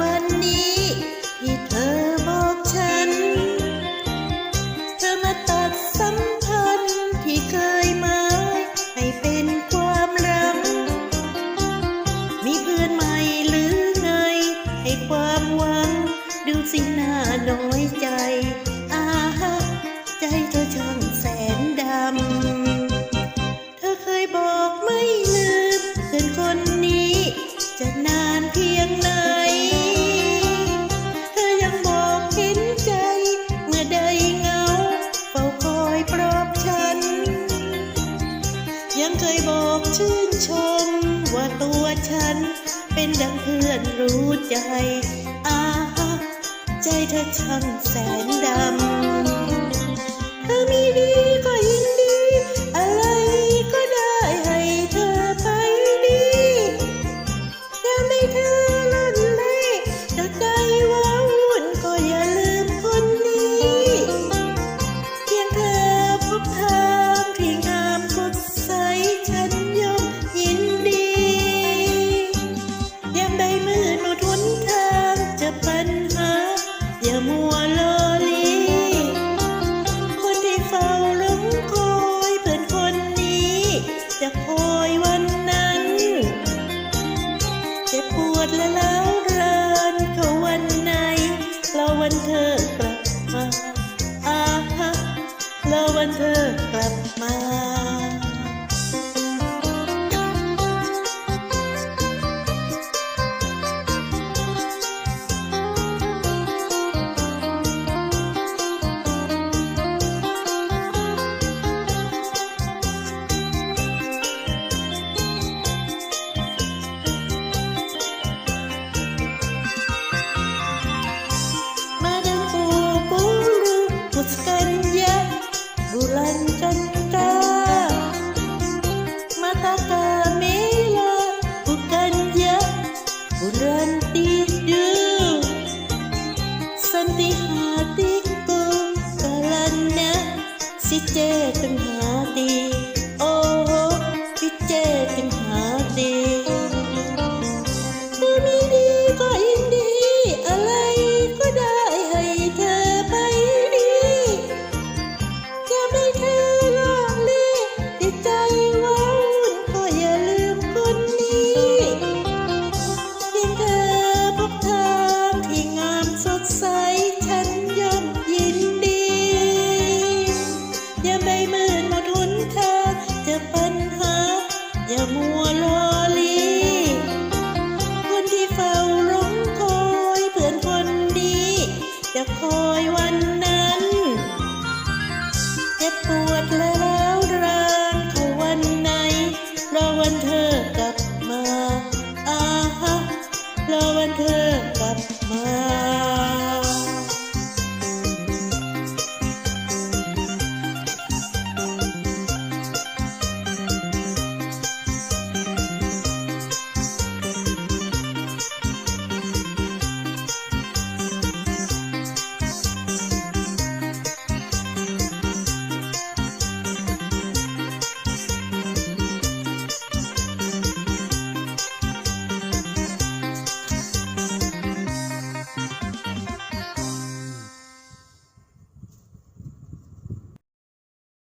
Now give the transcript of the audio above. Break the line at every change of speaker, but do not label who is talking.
วันนี้ที่เธอบอกฉัน เธอมาตัดสัมพันธ์ที่เคยหมายให้เป็นความรัง มีเพื่อนใหม่หรือไง ให้ความหวัง ดูสิหน้าน้อยใจ ยังเคยบอกชื่นชม ว่าตัวฉันเป็นดังเพื่อนรู้ใจ อาใจเธอช่างแสนดำ แล้ววันเธอกลับมา